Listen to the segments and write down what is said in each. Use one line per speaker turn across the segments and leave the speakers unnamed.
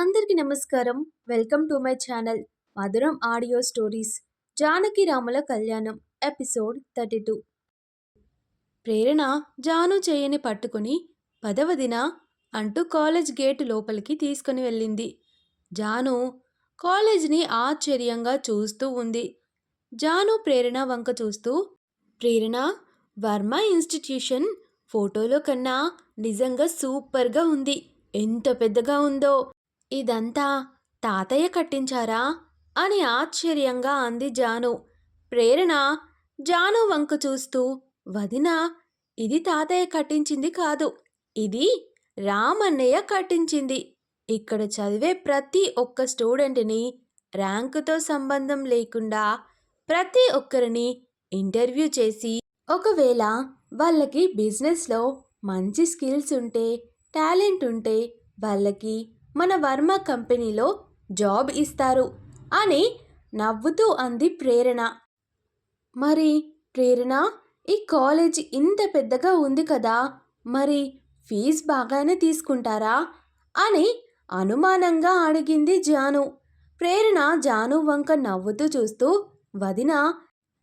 అందరికీ నమస్కారం. Welcome to my channel Madhuram audio stories. Janaki రాముల కళ్యాణం episode thirty two. Prerana Janu చేయని పట్టుకుని పదవదిన అంటూ కాలేజ్ గేటు లోపలికి తీసుకుని వెళ్ళింది. జాను కాలేజ్ని ఆశ్చర్యంగా చూస్తూ ఉంది. జాను ప్రేరణ వంక చూస్తూ ప్రేరణ వర్మ ఇన్స్టిట్యూషన్ ఫోటోలో కన్నా నిజంగా సూపర్గా ఉంది. ఎంత పెద్దగా ఉందో. ఇదంతా తాతయ్య కట్టించారా? అని ఆశ్చర్యంగా అంది జాను. ప్రేరణ జాను వంక చూస్తూ వదిన ఇది తాతయ్య కట్టించింది కాదు. ఇది రామన్నయ్య కట్టించింది. ఇక్కడ చదివే ప్రతి ఒక్క స్టూడెంట్ని ర్యాంకుతో సంబంధం లేకుండా ప్రతి ఒక్కరిని ఇంటర్వ్యూ చేసి ఒకవేళ వాళ్ళకి బిజినెస్లో మంచి స్కిల్స్ ఉంటే టాలెంట్ ఉంటే వాళ్ళకి మన వర్మ కంపెనీలో జాబ్ ఇస్తారు అని నవ్వుతూ అంది ప్రేరణ. మరి ప్రేరణ ఈ కాలేజ్ ఇంత పెద్దగా ఉంది కదా మరి ఫీజు బాగానే తీసుకుంటారా అని అనుమానంగా అడిగింది జాను. ప్రేరణ జాను వంక నవ్వుతూ చూస్తూ వదిన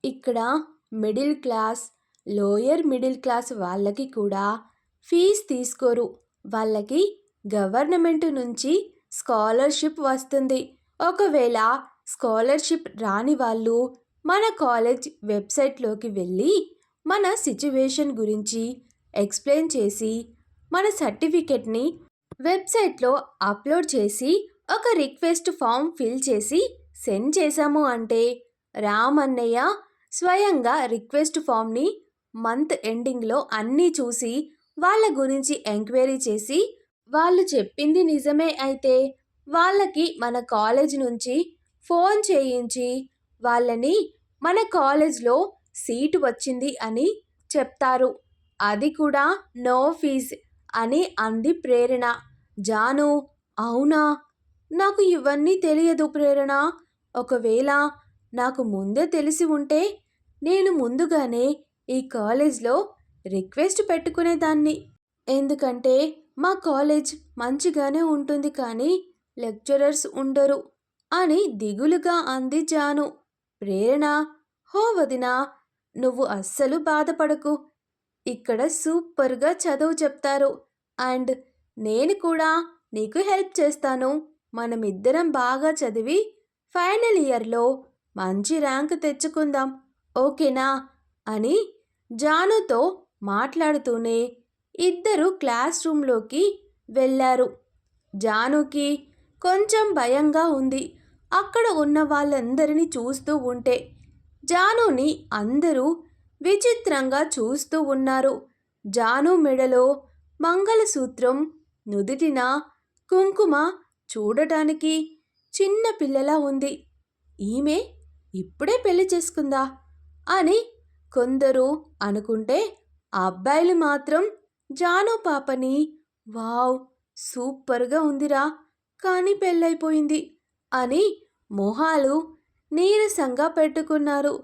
ఇక్కడ middle class lower middle class వాళ్ళకి కూడా ఫీజ్ తీసుకోరు. వాళ్ళకి గవర్నమెంట్ నుంచి స్కాలర్షిప్ వస్తుంది. ఒకవేళ స్కాలర్షిప్ రాని వాళ్ళు మన కాలేజ్ వెబ్సైట్లోకి వెళ్ళి మన సిచ్యువేషన్ గురించి ఎక్స్ప్లెయిన్ చేసి మన సర్టిఫికెట్ని వెబ్సైట్లో అప్లోడ్ చేసి ఒక రిక్వెస్ట్ ఫామ్ ఫిల్ చేసి సెండ్ చేశాము అంటే రామన్నయ్య స్వయంగా రిక్వెస్ట్ ఫామ్ని మంత్ ఎండింగ్లో అన్నీ చూసి వాళ్ళ గురించి ఎంక్వైరీ చేసి వాళ్ళు చెప్పింది నిజమే అయితే వాళ్ళకి మన కాలేజ్ నుంచి ఫోన్ చేయించి వాళ్ళని మన కాలేజ్లో సీటు వచ్చింది అని చెప్తారు. అది కూడా నో ఫీజ్ అని అంది ప్రేరణ. జాను అవునా? నాకు ఇవన్నీ తెలియదు ప్రేరణ. ఒకవేళ నాకు ముందే తెలిసి ఉంటే నేను ముందుగానే ఈ కాలేజ్లో రిక్వెస్ట్ పెట్టుకునేదాన్ని. ఎందుకంటే మా కాలేజ్ మంచిగానే ఉంటుంది కానీ లెక్చరర్స్ ఉండరు అని దిగులుగా అంది జాను. ప్రేరణ హో వదినా నువ్వు అస్సలు బాధపడకు. ఇక్కడ సూపర్గా చదువు చెప్తారు. అండ్ నేను కూడా నీకు హెల్ప్ చేస్తాను. మనమిద్దరం బాగా చదివి ఫైనల్ ఇయర్లో మంచి ర్యాంక్ తెచ్చుకుందాం. ఓకేనా? అని జానుతో మాట్లాడుతూనే ఇద్దరు క్లాస్ రూమ్లోకి వెళ్ళారు. జానుకి కొంచెం భయంగా ఉంది. అక్కడ ఉన్న వాళ్ళందరినీ చూస్తూ ఉంటే జానుని అందరూ విచిత్రంగా చూస్తూ ఉన్నారు. జాను మెడలో మంగళసూత్రం నుదిటిన కుంకుమ చూడటానికి చిన్న పిల్లలా ఉంది. ఈమె ఇప్పుడే పెళ్ళి చేసుకుందా? అని కొందరు అనుకుంటే అబ్బాయిలు మాత్రం జాను పాపని వావ్ సూపర్గా ఉందిరా కానీ పెళ్ళైపోయింది అని మొహాలు నీరసంగా పెట్టుకున్నారు.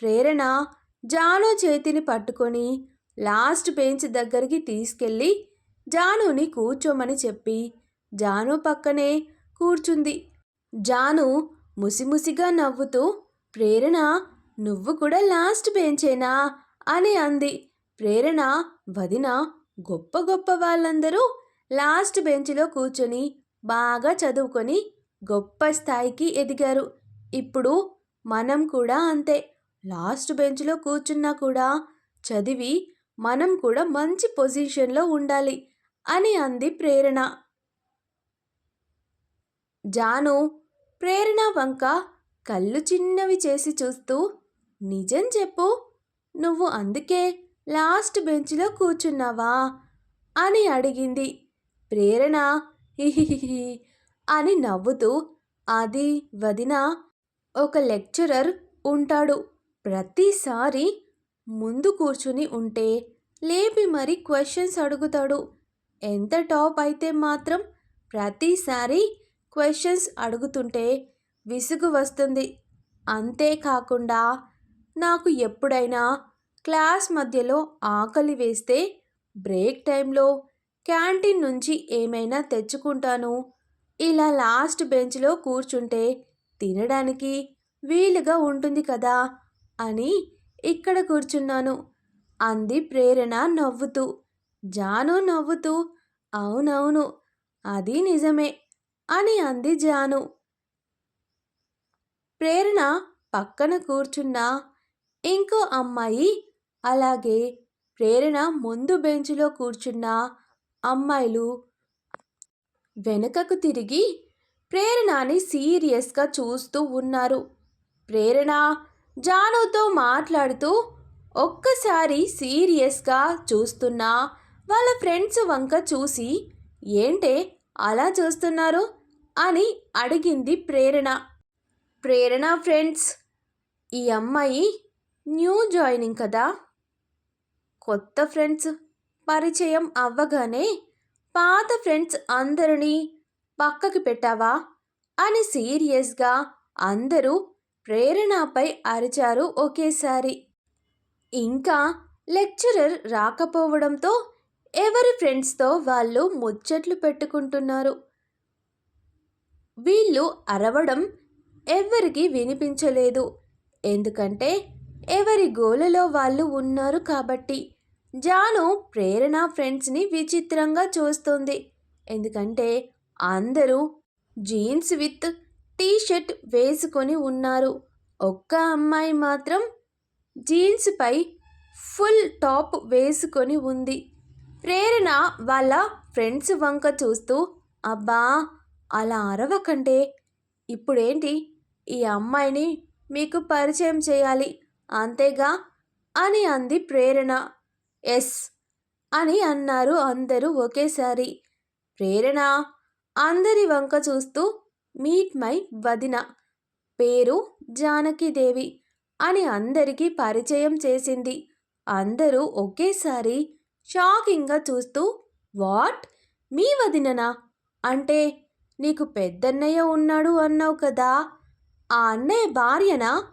ప్రేరణ జాను చేతిని పట్టుకొని లాస్ట్ బెంచ్ దగ్గరికి తీసుకెళ్ళి జానుని కూర్చోమని చెప్పి జాను పక్కనే కూర్చుంది. జాను ముసిముసిగా నవ్వుతూ ప్రేరణ నువ్వు కూడా లాస్ట్ బెంచేనా? అని అంది. ప్రేరణ వదిన గొప్ప గొప్ప వాళ్ళందరూ లాస్ట్ బెంచ్లో కూర్చొని బాగా చదువుకొని గొప్ప స్థాయికి ఎదిగారు. ఇప్పుడు మనం కూడా అంతే. లాస్ట్ బెంచ్లో కూర్చున్నా కూడా చదివి మనం కూడా మంచి పొజిషన్లో ఉండాలి అని అంది ప్రేరణ. జాను ప్రేరణ వంక కళ్ళు చిన్నవి చేసి చూస్తూ నిజం చెప్పు. నువ్వు అందుకే లాస్ట్ బెంచ్లో కూర్చున్నావా? అని అడిగింది. ప్రేరణ. హిహిహి అని నవ్వుతూ అది వదిన ఒక లెక్చరర్ ఉంటాడు. ప్రతిసారి ముందు కూర్చుని ఉంటే లేపి మరి క్వశ్చన్స్ అడుగుతాడు. ఎంత టాప్ అయితే మాత్రం ప్రతిసారి క్వశ్చన్స్ అడుగుతుంటే విసుగు వస్తుంది. అంతేకాకుండా నాకు ఎప్పుడైనా క్లాస్ మధ్యలో ఆకలి వేస్తే బ్రేక్ టైంలో క్యాంటీన్ నుంచి ఏమైనా తెచ్చుకుంటాను. ఇలా లాస్ట్ బెంచ్లో కూర్చుంటే తినడానికి వీలుగా ఉంటుంది కదా అని ఇక్కడ కూర్చున్నాను. అంది ప్రేరణ నవ్వుతూ. జాను నవ్వుతూ అవునవును అది నిజమే అని అంది జాను. ప్రేరణ పక్కన కూర్చున్న ఇంకో అమ్మాయి అలాగే ప్రేరణ ముందు బెంచ్లో కూర్చున్న అమ్మాయిలు వెనుకకు తిరిగి ప్రేరణని సీరియస్గా చూస్తూ ఉన్నారు. ప్రేరణ జానుతో మాట్లాడుతూ ఒక్కసారి సీరియస్గా చూస్తున్న వాళ్ళ ఫ్రెండ్స్ వంక చూసి ఏంటే అలా చూస్తున్నారు? అని అడిగింది ప్రేరణ. ప్రేరణ ఫ్రెండ్స్ ఈ అమ్మాయి న్యూ జాయినింగ్ కదా? కొత్త ఫ్రెండ్స్ పరిచయం అవ్వగానే పాత ఫ్రెండ్స్ అందరినీ పక్కకి పెట్టావా? అని సీరియస్గా అందరూ ప్రేరణపై అరిచారు ఒకేసారి. ఇంకా లెక్చరర్ రాకపోవడంతో ఎవరి ఫ్రెండ్స్తో వాళ్ళు ముచ్చట్లు పెట్టుకుంటున్నారు? వీళ్ళు అరవడం ఎవ్వరికీ వినిపించలేదు. ఎందుకంటే ఎవరి గోలలో వాళ్ళు ఉన్నారు కాబట్టి. జాను ప్రేరణ ఫ్రెండ్స్ని విచిత్రంగా చూస్తుంది. ఎందుకంటే అందరూ జీన్స్ విత్ టీ షర్ట్ వేసుకొని ఉన్నారు. ఒక్క అమ్మాయి మాత్రం జీన్స్పై ఫుల్ టాప్ వేసుకొని ఉంది. ప్రేరణ వాళ్ళ ఫ్రెండ్స్ వంక చూస్తూ అబ్బా అలా అరవకంటే ఇప్పుడేంటి? ఈ అమ్మాయిని మీకు పరిచయం చేయాలి. అంతేగా? అని అంది ప్రేరణ. ఎస్ అని అన్నారు అందరూ ఒకేసారి. ప్రేరణ? అందరి వంక చూస్తూ మీట్ మై వదిన. పేరు జానకిదేవి అని అందరికీ పరిచయం చేసింది. అందరూ ఒకేసారి షాకింగ్గా చూస్తూ వాట్? మీ వదిననా? అంటే నీకు పెద్దన్నయ్య ఉన్నాడు అన్నావు కదా? ఆ అన్నయ్య భార్యనా?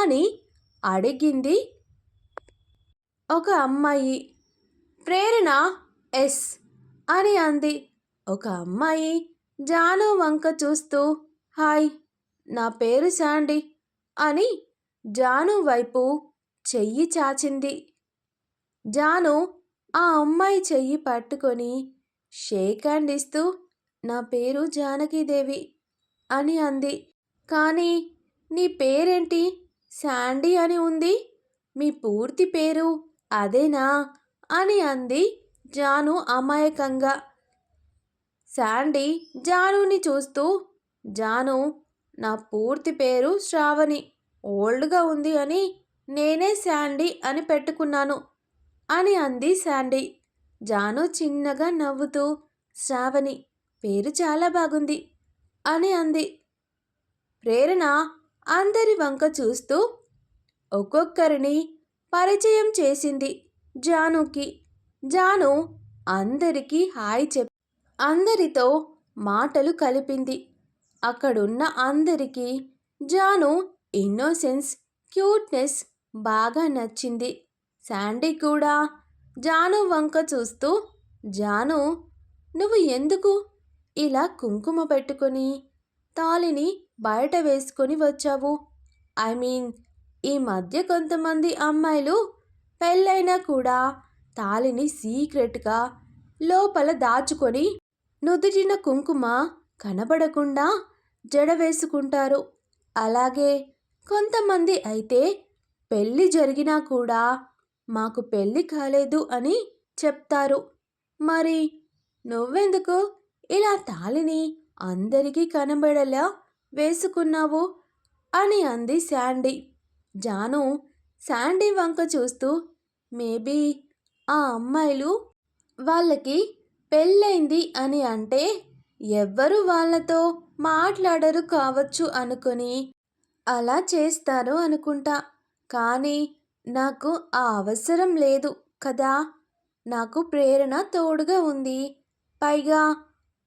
అని అడిగింది. ఒక అమ్మాయి ప్రేరణ ఎస్ అని అంది. ఒక అమ్మాయి జాను వంక చూస్తూ హాయ్ నా పేరు శాండీ అని జాను వైపు చెయ్యి చాచింది. జాను ఆ అమ్మాయి చెయ్యి పట్టుకొని షేక్ హ్యాండ్ ఇస్తూ నా పేరు జానకీదేవి అని అంది. కానీ నీ పేరేంటి? శాండీ అని ఉంది. మీ పూర్తి పేరు అదేనా? అని అంది జాను అమాయకంగా. శాండీ జానుని చూస్తూ జాను నా పూర్తి పేరు శ్రావణి ఓల్డ్గా ఉంది అని నేనే శాండీ అని పెట్టుకున్నాను అని అంది శాండీ. జాను చిన్నగా నవ్వుతూ శ్రావణి పేరు చాలా బాగుంది అని అంది. ప్రేరణ అందరి వంక చూస్తూ ఒక్కొక్కరిని పరిచయం చేసింది జానుకి. జాను అందరికీ హాయ్ చెప్ అందరితో మాటలు కలిపింది. అక్కడున్న అందరికీ జాను ఇన్నోసెన్స్ క్యూట్నెస్ బాగా నచ్చింది. శాండీ కూడా జాను వంక చూస్తూ జాను నువ్వు ఎందుకు ఇలా కుంకుమ పెట్టుకొని తాలిని బయట వేసుకొని వచ్చావు? ఐ మీన్ ఈ మధ్య కొంతమంది అమ్మాయిలు పెళ్ళైనా కూడా తాలిని సీక్రెట్గా లోపల దాచుకొని నుదుటిన కుంకుమ కనబడకుండా జడ వేసుకుంటారు. అలాగే కొంతమంది అయితే పెళ్ళి జరిగినా కూడా మాకు పెళ్ళి కాలేదు అని చెప్తారు. మరి నువ్వెందుకు ఇలా తాలిని అందరికీ కనబడేలా? వేసుకున్నావు? అని అంది శాండీ. జాను శాండీ వంక చూస్తూ మేబీ ఆ అమ్మాయిలు వాళ్ళకి పెళ్ళైంది అని అంటే ఎవ్వరు వాళ్ళతో మాట్లాడరు కావచ్చు అనుకుని అలా చేస్తారు అనుకుంటా. కానీ నాకు ఆ అవసరం లేదు కదా. నాకు ప్రేరణ తోడుగా ఉంది. పైగా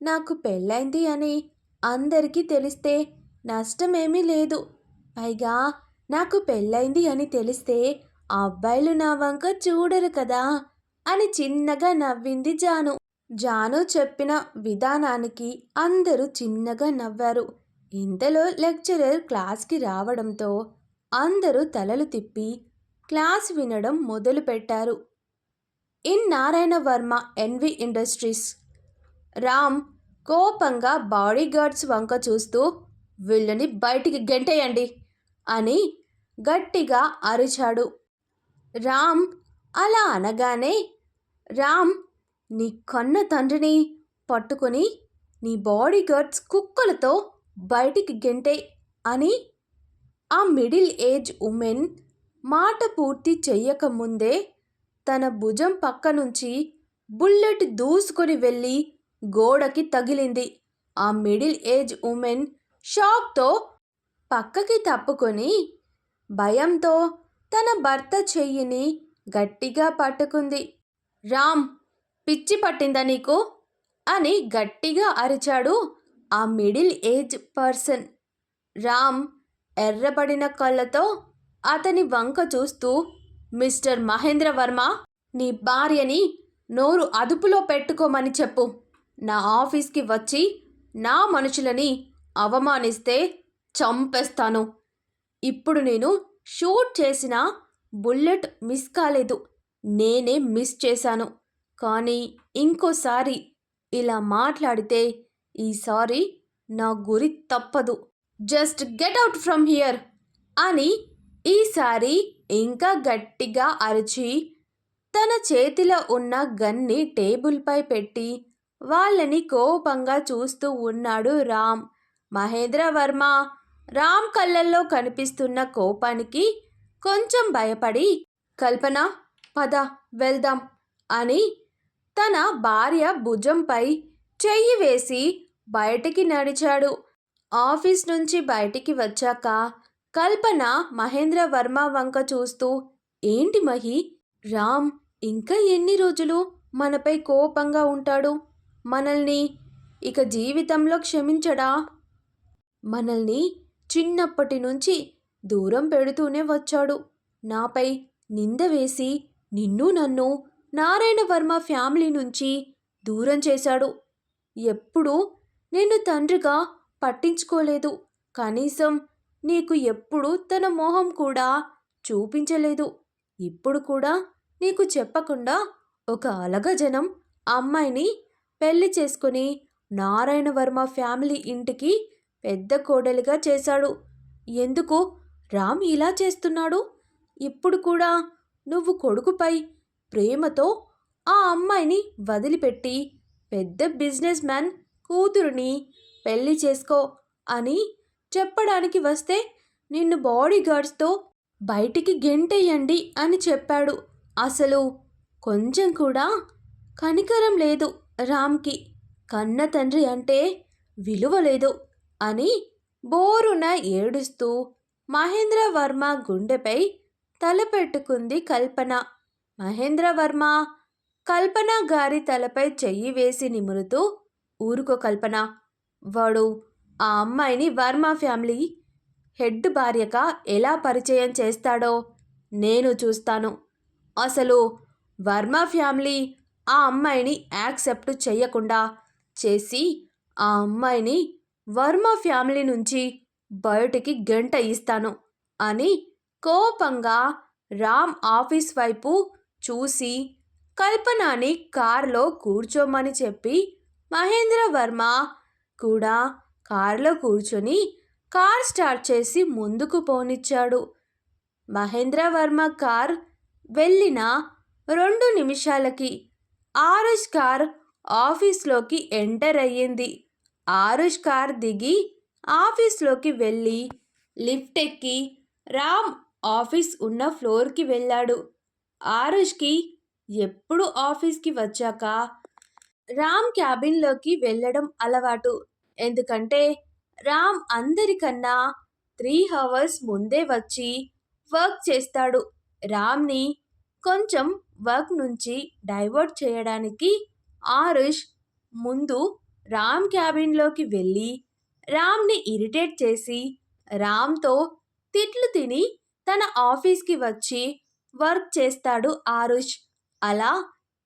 నాకు పెళ్ళైంది అని అందరికీ తెలిస్తే నష్టమేమీ లేదు. పైగా నాకు పెళ్ళైంది అని తెలిస్తే అబ్బాయిలు నా వంక చూడరు కదా అని చిన్నగా నవ్వింది జాను. జాను చెప్పిన విధానానికి అందరూ చిన్నగా నవ్వారు. ఇంతలో లెక్చరర్ క్లాస్కి రావడంతో అందరూ తలలు తిప్పి క్లాస్ వినడం మొదలుపెట్టారు. In Narayana Varma NV industries. Ram కోపంగా బాడీగార్డ్స్ వంక చూస్తూ వీళ్ళని బయటికి గెంటేయండి అని గట్టిగా అరిచాడు. రామ్ అలా అనగానే రామ్ నీ కన్న తండ్రిని పట్టుకొని నీ బాడీగార్డ్స్ కుక్కలతో బయటికి గెంటే అని ఆ మిడిల్ ఏజ్ ఉమెన్ మాట పూర్తి చెయ్యకముందే తన భుజం పక్క నుంచి బుల్లెట్ దూసుకొని వెళ్ళి గోడకి తగిలింది. ఆ మిడిల్ ఏజ్ ఉమెన్ షాక్తో పక్కకి తప్పుకొని భయంతో తన భర్త చెయ్యిని గట్టిగా పట్టుకుంది. రామ్ పిచ్చి పట్టిందా నీకు? అని గట్టిగా అరిచాడు ఆ మిడిల్ ఏజ్ పర్సన్. రామ్ ఎర్రబడిన కళ్ళతో అతని వంక చూస్తూ మిస్టర్ మహేంద్ర వర్మ నీ భార్యని నోరు అదుపులో పెట్టుకోమని చెప్పు. నా ఆఫీస్కి వచ్చి నా మనుషులని అవమానిస్తే చంపేస్తాను. ఇప్పుడు నేను షూట్ చేసిన బుల్లెట్ మిస్ కాలేదు. నేనే మిస్ చేశాను. కానీ ఇంకోసారి ఇలా మాట్లాడితే ఈసారి నా గురి తప్పదు. Just get out from here అని ఈసారి ఇంకా గట్టిగా అరిచి తన చేతిలో ఉన్న గన్ని టేబుల్పై పెట్టి వాళ్ళని కోపంగా చూస్తూ ఉన్నాడు రామ్. మహేంద్రవర్మ రామ్ కళ్ళల్లో కనిపిస్తున్న కోపానికి కొంచెం భయపడి కల్పన పద వెళ్దాం అని తన భార్య భుజంపై చెయ్యి వేసి బయటికి నడిచాడు. ఆఫీస్ నుంచి బయటికి వచ్చాక కల్పన మహేంద్ర వర్మ వంక చూస్తూ ఏంటి మహి రామ్ ఇంకా ఎన్ని రోజులు మనపై కోపంగా ఉంటాడు? మనల్ని ఇక జీవితంలో క్షమించడా? మనల్ని చిన్నప్పటి నుంచి దూరం పెడుతూనే వచ్చాడు. నాపై నింద వేసి నిన్ను నన్ను నారాయణ వర్మ ఫ్యామిలీ నుంచి దూరం చేశాడు. ఎప్పుడూ నేను తండ్రిగా పట్టించుకోలేదు. కనీసం నీకు ఎప్పుడు తన మోహం కూడా చూపించలేదు. ఇప్పుడు కూడా నీకు చెప్పకుండా ఒక అలగజనం అమ్మాయిని పెళ్ళి చేసుకుని నారాయణ వర్మ ఫ్యామిలీ ఇంటికి పెద్ద కోడలిగా చేశాడు. ఎందుకు? రామ్ ఇలా చేస్తున్నాడు? ఇప్పుడు కూడా నువ్వు కొడుకుపై ప్రేమతో ఆ అమ్మాయిని వదిలిపెట్టి పెద్ద బిజినెస్ మ్యాన్ కూతురుని పెళ్ళి చేసుకో అని చెప్పడానికి వస్తే నిన్ను బాడీగార్డ్స్తో బయటికి గెంటేయండి అని చెప్పాడు. అసలు కొంచెం కూడా కనికరం లేదు. రామ్కి కన్న తండ్రి అంటే విలువ లేదు అని బోరున ఏడుస్తూ మహేంద్ర వర్మ గుండెపై తలపెట్టుకుంది కల్పన. మహేంద్రవర్మ కల్పన గారి తలపై చెయ్యి వేసి నిమురుతూ ఊరుకో కల్పన వాడు ఆ అమ్మాయిని వర్మ ఫ్యామిలీ హెడ్ భార్యగా ఎలా పరిచయం చేస్తాడో నేను చూస్తాను. అసలు వర్మ ఫ్యామిలీ ఆ అమ్మాయిని యాక్సెప్ట్ చేయకుండా చేసి ఆ అమ్మాయిని వర్మ ఫ్యామిలీ నుంచి బయటికి గంట ఇస్తాను అని కోపంగా రామ్ ఆఫీస్ వైపు చూసి కల్పనాని కారులో కూర్చోమని చెప్పి మహేంద్ర వర్మ కూడా కారులో కూర్చొని కార్ స్టార్ట్ చేసి ముందుకు పోనిచ్చాడు. మహేంద్ర వర్మ కార్ వెళ్ళిన రెండు నిమిషాలకి ఆరుష్ కార్ ఆఫీస్లోకి ఎంటర్ అయ్యింది. ఆరుష్ కార్ దిగి ఆఫీస్లోకి వెళ్ళి లిఫ్ట్ ఎక్కి రామ్ ఆఫీస్ ఉన్న ఫ్లోర్కి వెళ్ళాడు. ఆరుష్కి ఎప్పుడు ఆఫీస్కి వచ్చాక? రామ్ క్యాబిన్లోకి వెళ్ళడం అలవాటు. ఎందుకంటే రామ్ అందరికన్నా త్రీ అవర్స్ ముందే వచ్చి వర్క్ చేస్తాడు. రామ్ని కొంచెం వర్క్ నుంచి డైవర్ట్ చేయడానికి ఆరుష్ ముందు రామ్ క్యాబిన్లోకి వెళ్ళి రామ్ని ఇరిటేట్ చేసి రామ్తో తిట్లు తిని తన ఆఫీస్కి వచ్చి వర్క్ చేస్తాడు ఆరుష్. అలా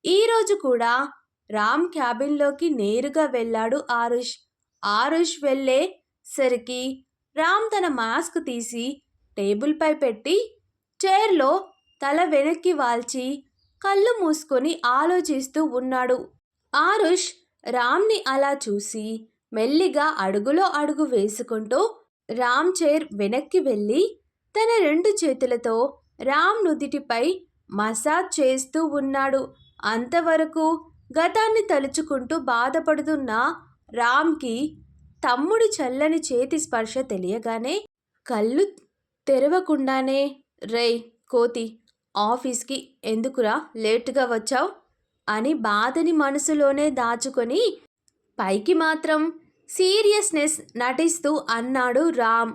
ఈరోజు కూడా రామ్ క్యాబిన్లోకి నేరుగా వెళ్ళాడు ఆరుష్. ఆరుష్ వెళ్ళే సరికి రామ్ తన మాస్క్ తీసి టేబుల్పై పెట్టి చైర్లో తల వెనక్కి వాల్చి కళ్ళు మూసుకొని ఆలోచిస్తూ ఉన్నాడు. ఆరుష్ రామ్ని అలా చూసి మెల్లిగా అడుగులో అడుగు వేసుకుంటూ రామ్ చైర్ వెనక్కి వెళ్ళి తన రెండు చేతులతో రామ్ నుదిటిపై మసాజ్ చేస్తూ ఉన్నాడు. అంతవరకు గతాన్ని తలుచుకుంటూ బాధపడుతున్న రామ్కి తమ్ముడి చల్లని చేతి స్పర్శ తెలియగానే కళ్ళు తెరవకుండానే రేయ్ కోతి ఆఫీస్కి ఎందుకురా లేటుగా వచ్చావు? అని బాధని మనసులోనే దాచుకొని పైకి మాత్రం సీరియస్నెస్ నటిస్తూ అన్నాడు రామ్.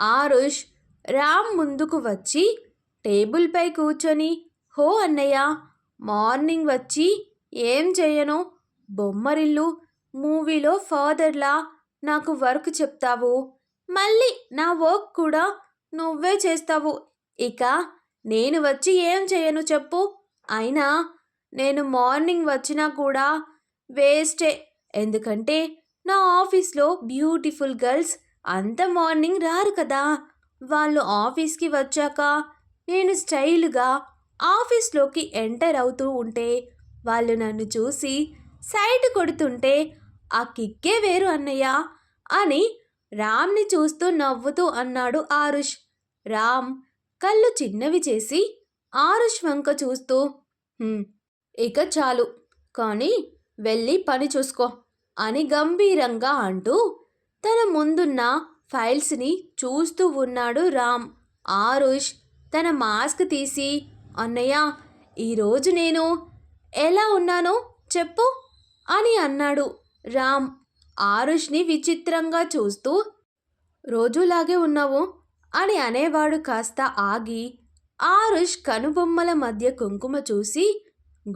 ఆరుష్ రామ్ ముందుకు వచ్చి టేబుల్పై కూర్చొని హో అన్నయ్య మార్నింగ్ వచ్చి ఏం చేయను? బొమ్మరిల్లు మూవీలో ఫాదర్లా నాకు వర్క్ చెప్తావు. మళ్ళీ నా వర్క్ కూడా నువ్వే చేస్తావు. ఇక నేను వచ్చి ఏం చేయను చెప్పు. అయినా నేను మార్నింగ్ వచ్చినా కూడా వేస్టే. ఎందుకంటే నా ఆఫీస్లో బ్యూటిఫుల్ గర్ల్స్ అంత మార్నింగ్ రారు కదా. వాళ్ళు ఆఫీస్కి వచ్చాక నేను స్టైల్గా ఆఫీస్లోకి ఎంటర్ అవుతూ ఉంటే వాళ్ళు నన్ను చూసి సైట్ కొడుతుంటే ఆ కిక్కే వేరు అన్నయ్య అని రామ్ని చూస్తూ నవ్వుతూ అన్నాడు ఆరుష్. రామ్ కళ్ళు చిన్నవి చేసి ఆరుష్ వంక చూస్తూ ఇక చాలు. కానీ వెళ్ళి పని చూసుకో అని గంభీరంగా అంటూ తన ముందున్న ఫైల్స్ని చూస్తూ ఉన్నాడు రామ్. ఆరుష్ తన మాస్క్ తీసి అన్నయ్య ఈరోజు నేను ఎలా ఉన్నానో చెప్పు అని అన్నాడు రామ్. ఆరుష్ని విచిత్రంగా చూస్తూ రోజులాగే ఉన్నావు. అని అనేవాడు కాస్త ఆగి ఆరుష్ కనుబొమ్మల మధ్య కుంకుమ చూసి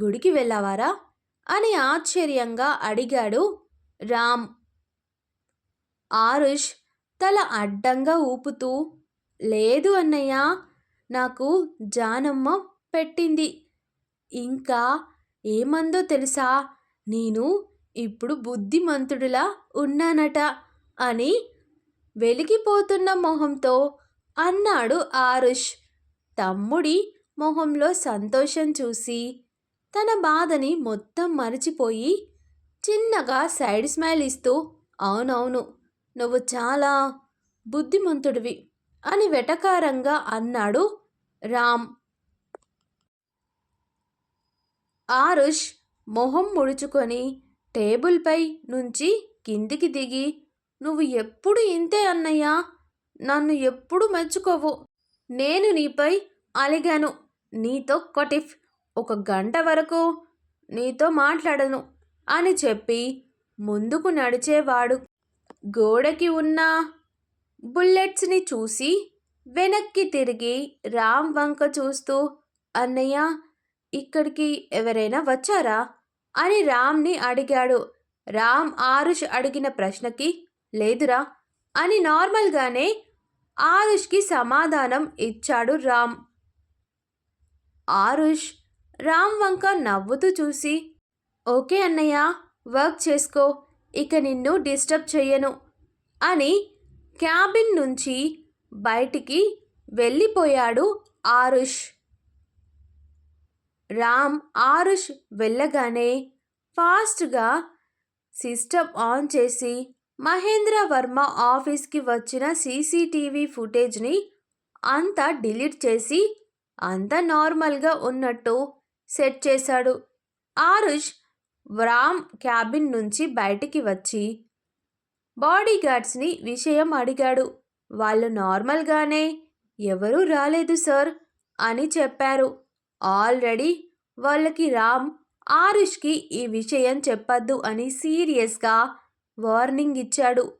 గుడికి వెళ్ళావారా? అని ఆశ్చర్యంగా అడిగాడు రామ్. ఆరుష్ తల అడ్డంగా ఊపుతూ లేదు అన్నయ్య నాకు జానమ్మ పెట్టింది. ఇంకా ఏమందో తెలుసా? నేను ఇప్పుడు బుద్ధిమంతుడిలా ఉన్నానట అని వెలిగిపోతున్న మొహంతో అన్నాడు ఆరుష్. తమ్ముడి మొహంలో సంతోషం చూసి తన బాధని మొత్తం మరిచిపోయి చిన్నగా సైడ్ స్మైల్ ఇస్తూ అవునవును నువ్వు చాలా బుద్ధిమంతుడివి అని వెటకారంగా అన్నాడు రామ్. ఆరుష్ మొహం ముడుచుకొని టేబుల్పై నుంచి కిందికి దిగి నువ్వు ఎప్పుడు ఇంతే అన్నయ్యా? నన్ను ఎప్పుడు మెచ్చుకోవు నేను నీపై అలిగాను. నీతో కొటిఫ్ ఒక గంట వరకు నీతో మాట్లాడను అని చెప్పి ముందుకు నడిచేవాడు. గోడకి ఉన్న బుల్లెట్స్ని చూసి వెనక్కి తిరిగి రామ్ వంక చూస్తూ అన్నయ్య ఇక్కడికి ఎవరైనా వచ్చారా? అని రామ్ని అడిగాడు. రామ్ ఆరుష్ అడిగిన ప్రశ్నకి లేదురా అని నార్మల్గానే ఆరుష్కి సమాధానం ఇచ్చాడు రామ్. ఆరుష్ రామ్ వంక నవ్వుతూ చూసి ఓకే అన్నయ్య వర్క్ చేసుకో ఇక నిన్ను డిస్టర్బ్ చెయ్యను అని క్యాబిన్ నుంచి బయటికి వెళ్ళిపోయాడు ఆరుష్. రామ్ ఆరుష్ వెళ్ళగానే ఫాస్ట్గా సిస్టమ్ ఆన్ చేసి మహేంద్ర వర్మ ఆఫీస్కి వచ్చిన సీసీటీవీ ఫుటేజ్ని అంతా డిలీట్ చేసి అంతా నార్మల్గా ఉన్నట్టు సెట్ చేశాడు. ఆరుష్ రామ్ క్యాబిన్ నుంచి బయటికి వచ్చి బాడీగార్డ్స్ని విషయం అడిగాడు. వాళ్ళు నార్మల్గానే ఎవరూ రాలేదు సార్ అని చెప్పారు. ఆల్రెడీ వాళ్ళకి రామ్ ఆరుష్కి ఈ విషయం చెప్పద్దు అని సీరియస్గా వార్నింగ్ ఇచ్చాడు.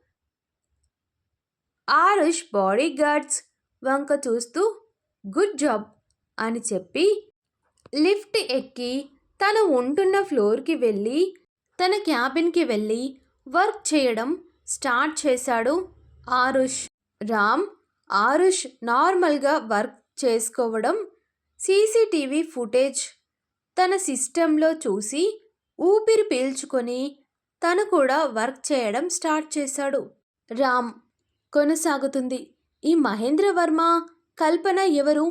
ఆరుష్ బాడీగార్డ్స్ వంక చూస్తూ గుడ్ జాబ్ అని చెప్పి లిఫ్ట్ ఎక్కి తను ఉంటున్న ఫ్లోర్కి వెళ్ళి తన క్యాబిన్కి వెళ్ళి వర్క్ చేయడం స్టార్ట్ చేశాడు ఆరుష్. రామ్ ఆరుష్ నార్మల్గా వర్క్ చేసుకోవడం సీసీటీవీ ఫుటేజ్ తన సిస్టంలో చూసి ఊపిరి పీల్చుకొని తను కూడా వర్క్ చేయడం స్టార్ట్ చేశాడు. రామ్ కొనసాగుతుంది. ఈ మహేంద్ర వర్మ కల్పన ఎవరు?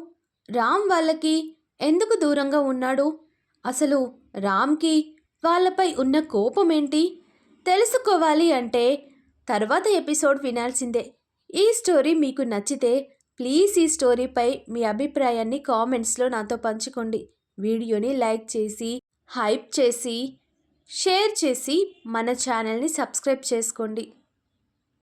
రామ్ వాళ్ళకి ఎందుకు దూరంగా ఉన్నాడు? అసలు రామ్కి వాళ్ళపై ఉన్న కోపం ఏంటి తెలుసుకోవాలి అంటే తర్వాత ఎపిసోడ్ వినాల్సిందే. ఈ స్టోరీ మీకు నచ్చితే ప్లీజ్ ఈ స్టోరీపై మీ అభిప్రాయాన్ని కామెంట్స్లో నాతో పంచుకోండి. వీడియోని లైక్ చేసి హైప్ చేసి షేర్ చేసి మన ఛానల్ని సబ్స్క్రైబ్ చేసుకోండి.